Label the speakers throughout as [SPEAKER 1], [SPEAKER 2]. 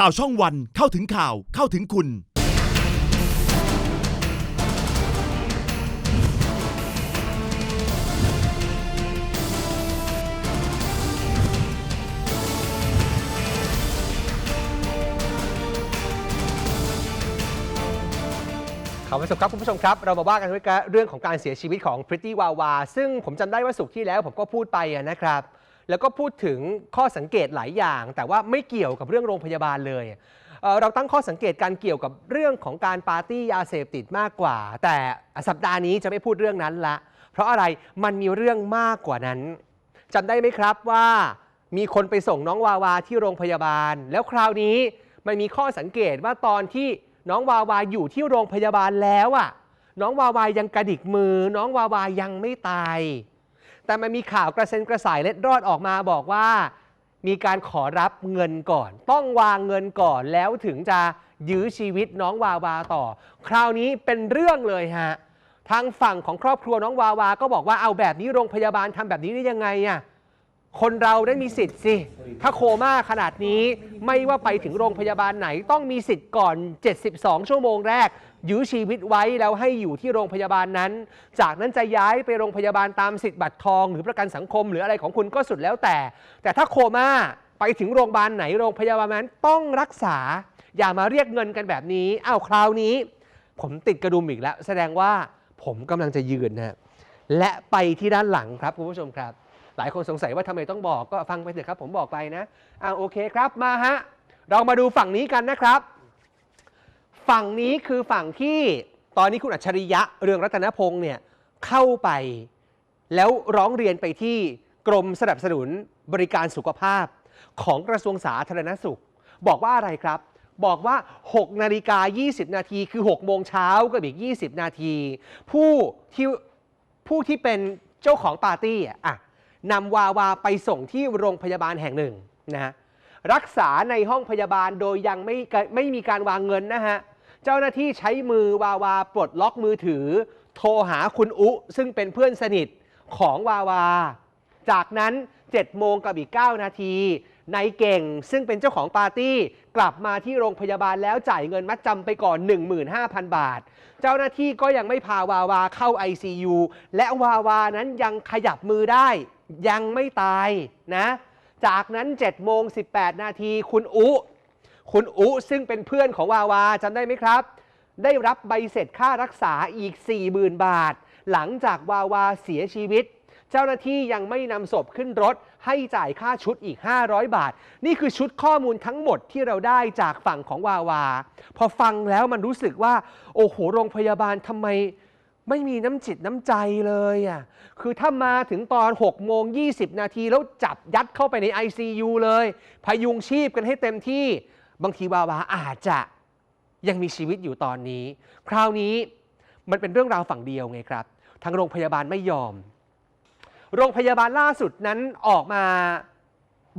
[SPEAKER 1] ข่าวช่องวันเข้าถึงข่าวเข้าถึงคุณ
[SPEAKER 2] ข่าววันศุกร์ครับคุณผู้ชมครับ เรามาว่ากันด้วยเรื่องของการเสียชีวิตของพริตตี้วาวาซึ่งผมจำได้ว่าสุกร์ที่แล้วผมก็พูดไปอะนะครับ แล้วก็พูดถึงข้อสังเกตหลายอย่าง แต่ว่าไม่เกี่ยวกับเรื่องโรงพยาบาลเลยเเราตั้งข้อสังเกตการเกี่ยวกับเรื่องของการปาร์ตี้ยาเสพติดมากกว่า แต่สัปดาห์นี้จะไม่พูดเรื่องนั้นละ เพราะอะไรมันมีเรื่องมากกว่านั้นจำได้ไหมครับว่ามีคนไปส่งน้องวาวาที่โรงพยาบาล แล้วคราวนี้มันมีข้อสังเกตว่าตอนที่น้องวาวาอยู่ที่โรงพยาบาลแล้วอะน้องวาวายังกระดิกมือ น้องวาวายังไม่ตาย แต่มันมีข่าวกระเซ็นกระสายเล็ดรอดออกมาบอกว่า มีการขอรับเงินก่อน ต้องวางเงินก่อนแล้วถึงจะยื้อชีวิตน้องวาวาต่อ คราวนี้เป็นเรื่องเลยฮะทางฝั่งของครอบครัวน้องวาวา ก็บอกว่าเอาแบบนี้โรงพยาบาลทำแบบนี้ได้ยังไงอะคนเราได้มีสิทธิ์สิ ถ้าโคม่าขนาดนี้ไม่ว่าไปถึงโรงพยาบาลไหนต้องมีสิทธิ์ก่อน 72 ชั่วโมงแรก ยื้อชีวิตไว้แล้วให้อยู่ที่โรงพยาบาลนั้น จากนั้นจะย้ายไปโรงพยาบาลตามสิทธิ์บัตรทอง หรือประกันสังคม หรืออะไรของคุณก็สุดแล้วแต่ แต่ถ้าโคม่าไปถึงโรงพยาบาลไหนโรงพยาบาลนั้นต้องรักษา อย่ามาเรียกเงินกันแบบนี้อ้าวคราวนี้ ผมติดกระดุมอีกแล้ว แสดงว่าผมกำลังจะยืนนะฮะและไปที่ด้านหลังครับคุณผู้ชมครับ หลายคนสงสัยว่าทำไมต้องบอกก็ฟังไปเถอะครับ ผมบอกไปนะอ่าโอเคครับมาฮะเรามาดูฝั่งนี้กันนะครับ ฝั่งนี้คือฝั่งที่ตอนนี้คุณอัจฉริยะเรืองรัตนพงศ์เนี่ยเข้าไป แล้วร้องเรียนไปที่กรมสนับสนุนบริการสุขภาพของกระทรวงสาธารณสุข บอกว่าอะไรครับ บอกว่า 6 นาฬิกา 20 นาที คือ 6 โมงเช้ากับอีก 20 นาที ผู้ที่ผู้ที่เป็นเจ้าของปาร์ตี้อะอะนำวาวาไปส่งที่โรงพยาบาลแห่งหนึ่งนะฮะรักษาในห้องพยาบาลโดยยังไม่ไม่มีการวางเงินนะฮะ เจ้าหน้าที่ใช้มือวาวาปลดล็อกมือถือ โทรหาคุณอุ ซึ่งเป็นเพื่อนสนิทของวาวา จากนั้น 7 โมงกับอีก 9 นาทีนายเก่งซึ่งเป็นเจ้าของปาร์ตี้ กลับมาที่โรงพยาบาลแล้วจ่ายเงินมัดจำไปก่อน 15,000 บาท เจ้าหน้าที่ก็ยังไม่พาวาวาเข้า ICU และวาวานั้นยังขยับมือได้ ยังไม่ตายนะ จากนั้น7โมง18 นาทีคุณอุ คุณอุซึ่งเป็นเพื่อนของวาวาจำได้ไหมครับ ได้รับใบเสร็จค่ารักษาอีก 40,000 บาท หลังจากวาวาเสียชีวิต เจ้าหน้าที่ยังไม่นำศพขึ้นรถ ให้จ่ายค่าชุดอีก 500 บาท นี่คือชุดข้อมูลทั้งหมดที่เราได้จากฝั่งของวาวา พอฟังแล้วมันรู้สึกว่า โอ้โหโรงพยาบาลทำไมไม่มีน้ำจิตน้ำใจเลยอะ คือถ้ามาถึงตอน6โมง20 นาทีแล้วจับยัดเข้าไปใน ICU เลย พยุงชีพกันให้เต็มที่ บางทีวาวาอาจจะยังมีชีวิตอยู่ตอนนี้ คราวนี้มันเป็นเรื่องราวฝั่งเดียวไงครับ ทางโรงพยาบาลไม่ยอม โรงพยาบาลล่าสุดนั้นออกมา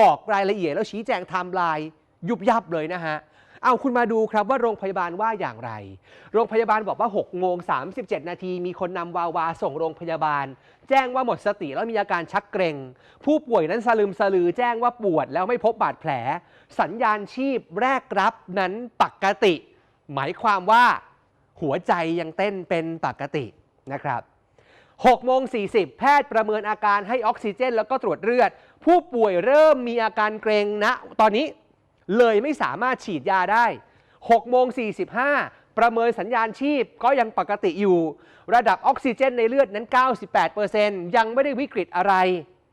[SPEAKER 2] บอกรายละเอียดแล้วชี้แจงไทม์ไลน์ยุบยับเลยนะฮะ เอาคุณมาดูครับว่าโรงพยาบาลว่าอย่างไร โรงพยาบาลบอกว่า6โมง37 นาที มีคนนำวาวาส่งโรงพยาบาล แจ้งว่าหมดสติแล้วมีอาการชักเกร็ง ผู้ป่วยนั้นสลืมสลือแจ้งว่าปวดแล้วไม่พบบาดแผล สัญญาณชีพแรกรับนั้นปกติ หมายความว่าหัวใจยังเต้นเป็นปกตินะครับ6โมง40 แพทย์ประเมินอาการให้ออกซิเจน แล้วก็ตรวจเลือด ผู้ป่วยเริ่มมีอาการเกรงนะ ตอนนี้ เลยไม่สามารถฉีดยาได้6โมง45 ประเมินสัญญาณชีพก็ยังปกติอยู่ ระดับออกซิเจนในเลือดนั้น 98%ยังไม่ได้วิกฤตอะไร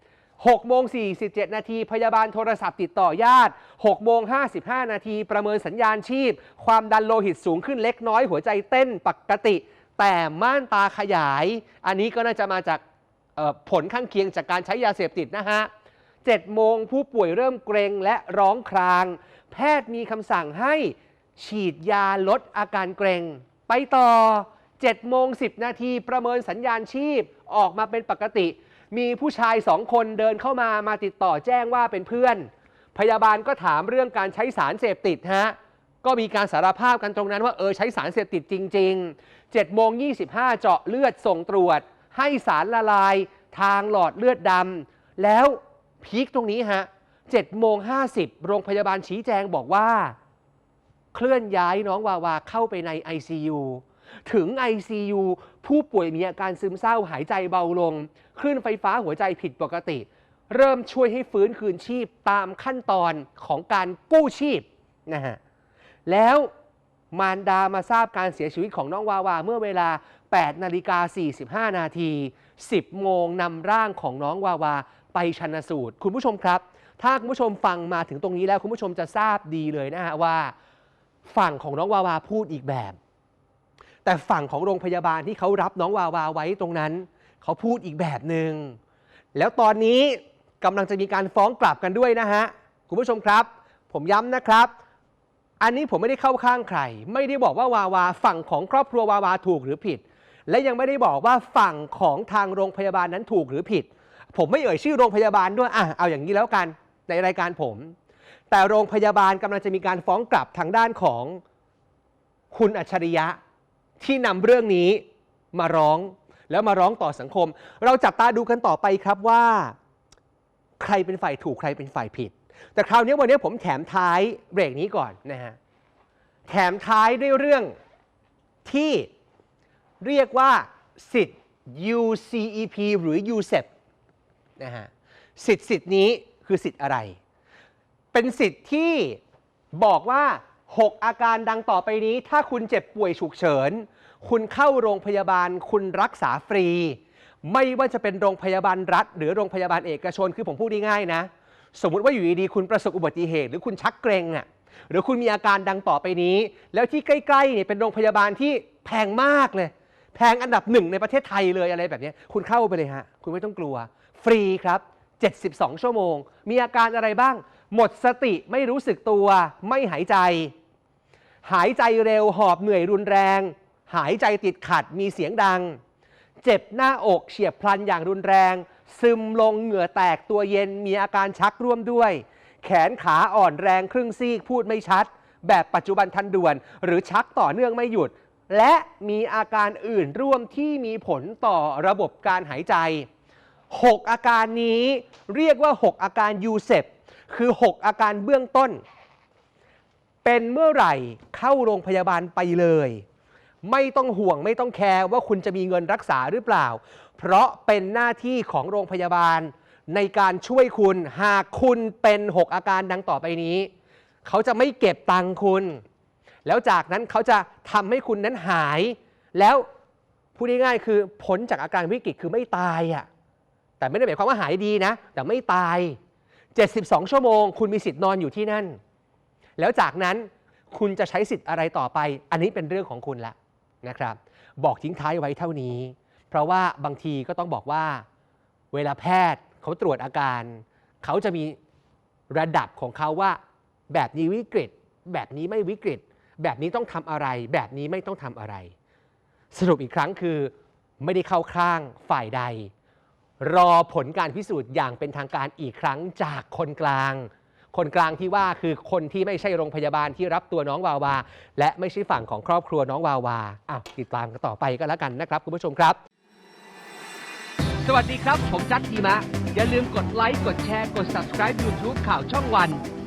[SPEAKER 2] 6โมง47 นาที พยาบาลโทรศัพท์ติดต่อญาติ6โมง55 นาที ประเมินสัญญาณชีพ ความดันโลหิตสูงขึ้นเล็กน้อยหัวใจเต้นปกติ แต่ม่านตาขยาย อันนี้ก็น่าจะมาจากผลข้างเคียงจากการใช้ยาเสพติดนะฮะ 7 โมง ผู้ป่วยเริ่มเกรงและร้องคราง แพทย์มีคำสั่งให้ฉีดยาลดอาการเกรง ไปต่อ 7 โมง 10 นาทีประเมินสัญญาณชีพออกมาเป็นปกติ มีผู้ชายสองคนเดินเข้ามามาติดต่อแจ้งว่าเป็นเพื่อน พยาบาลก็ถามเรื่องการใช้สารเสพติดฮะก็มีการสารภาพกันตรงนั้นว่าเออใช้สารเสพติดจริง ๆ7โมง25 เจาะเลือดส่งตรวจ ให้สารละลายทางหลอดเลือดดำแล้ว พีคตรงนี้ฮะ7โมง50 โรงพยาบาลชี้แจงบอกว่า เคลื่อนย้ายน้องวาวาเข้าไปใน ICU ถึง ICU ผู้ป่วยมีอาการซึมเศร้าหายใจเบาลง คลื่นไฟฟ้าหัวใจผิดปกติ เริ่มช่วยให้ฟื้นคืนชีพตามขั้นตอนของการกู้ชีพนะฮะแล้วมารดามาทราบการเสียชีวิตของน้องวาวาเมื่อเวลา 8นาฬิกา45 นาที 10 โมงนำร่างของน้องวาวาไปชันสูตร คุณผู้ชมครับ ถ้าคุณผู้ชมฟังมาถึงตรงนี้แล้วคุณผู้ชมจะทราบดีเลยนะฮะว่าฝั่งของน้องวาวาพูดอีกแบบ แต่ฝั่งของโรงพยาบาลที่เขารับน้องวาวาไว้ตรงนั้น เขาพูดอีกแบบหนึง่งแล้วตอนนี้กำลังจะมีการฟ้องกลับกันด้วยนะฮะคุณผู้ชมครับ ผมย้ำนะครับอันนี้ผมไม่ได้เข้าข้างใคร ไม่ได้บอกว่าวาวาฝั่งของครอบครัววาวาถูกหรือผิด และยังไม่ได้บอกว่าฝั่งของทางโรงพยาบาลนั้นถูกหรือผิด ผมไม่เอ่ยชื่อโรงพยาบาลด้วยอะเอาอย่างนี้แล้วกันในรายการผม แต่โรงพยาบาลกำลังจะมีการฟ้องกลับทางด้านของคุณอัจฉริยะที่นำเรื่องนี้มาร้องแล้วมาร้องต่อสังคม เราจับตาดูกันต่อไปครับว่า ใครเป็นฝ่ายถูกใครเป็นฝ่ายผิด แต่คราวนี้วันนี้ผมแถมท้ายเบรกนี้ก่อนนะฮะแถมท้ายด้วยเรื่องที่ เรียกว่าสิทธิ์ UCEP หรือ USEP นะฮะสิทธิ์สิทธิ์นี้คือสิทธิ์อะไร เป็นสิทธิ์ที่บอกว่า 6 อาการดังต่อไปนี้ ถ้าคุณเจ็บป่วยฉุกเฉิน คุณเข้าโรงพยาบาล คุณรักษาฟรี ไม่ว่าจะเป็นโรงพยาบาลรัฐ หรือโรงพยาบาลเอกชน คือผมพูดง่ายๆนะ สมมุติว่าอยู่ดีๆคุณประสบอุบัติเหตุ หรือคุณชักเกรงอะหรือคุณมีอาการดังต่อไปนี้ แล้วที่ใกล้ๆเนี่ยเป็นโรงพยาบาลที่แพงมากเลย แพงอันดับหนึ่งในประเทศไทยเลยอะไรแบบนี้คุณเข้าไปเลยฮะ คุณไม่ต้องกลัว ฟรีครับ 72 ชั่วโมง มีอาการอะไรบ้าง หมดสติไม่รู้สึกตัวไม่หายใจ หายใจเร็วหอบเหนื่อยรุนแรง หายใจติดขัดมีเสียงดัง เจ็บหน้าอกเฉียบพลันอย่างรุนแรง ซึมลงเหงื่อแตกตัวเย็นมีอาการชักร่วมด้วย แขนขาอ่อนแรงครึ่งซีกพูดไม่ชัด แบบปัจจุบันทันด่วน หรือชักต่อเนื่องไม่หยุด และมีอาการอื่นร่วมที่มีผลต่อระบบการหายใจ 6 อาการนี้เรียกว่า 6 อาการยูเซปคือ 6 อาการเบื้องต้น เป็นเมื่อไหร่เข้าโรงพยาบาลไปเลย ไม่ต้องห่วงไม่ต้องแคร์ว่าคุณจะมีเงินรักษาหรือเปล่า เพราะเป็นหน้าที่ของโรงพยาบาลในการช่วยคุณหากคุณเป็น 6 อาการดังต่อไปนี้ เขาจะไม่เก็บตังค์คุณ แล้วจากนั้นเขาจะทำให้คุณนั้นหาย แล้วพูดง่ายๆคือพ้นจากอาการวิกฤตคือไม่ตายอะแต่ไม่ได้หมายความว่าหายดีนะ แต่ไม่ตาย 72 ชั่วโมง คุณมีสิทธิ์นอนอยู่ที่นั่น แล้วจากนั้นคุณจะใช้สิทธิ์อะไรต่อไป อันนี้เป็นเรื่องของคุณละนะครับ บอกทิ้งท้ายไว้เท่านี้ เพราะว่าบางทีก็ต้องบอกว่า เวลาแพทย์เขาตรวจอาการ เขาจะมีระดับของเขาว่า แบบนี้วิกฤต แบบนี้ไม่วิกฤต แบบนี้ต้องทำอะไร แบบนี้ไม่ต้องทำอะไร สรุปอีกครั้งคือไม่ได้เข้าข้างฝ่ายใด รอผลการพิสูจน์อย่างเป็นทางการอีกครั้งจากคนกลาง คนกลางที่ว่าคือคนที่ไม่ใช่โรงพยาบาลที่รับตัวน้องวาวา และไม่ใช่ฝั่งของครอบครัวน้องวาวาอ้าวติดตามกันต่อไปก็แล้วกันนะครับคุณผู้ชมครับ สวัสดีครับ ผมจัดทีมะ อย่าลืมกดไลค์กดแชร์กด subscribe YouTube ข่าวช่องวัน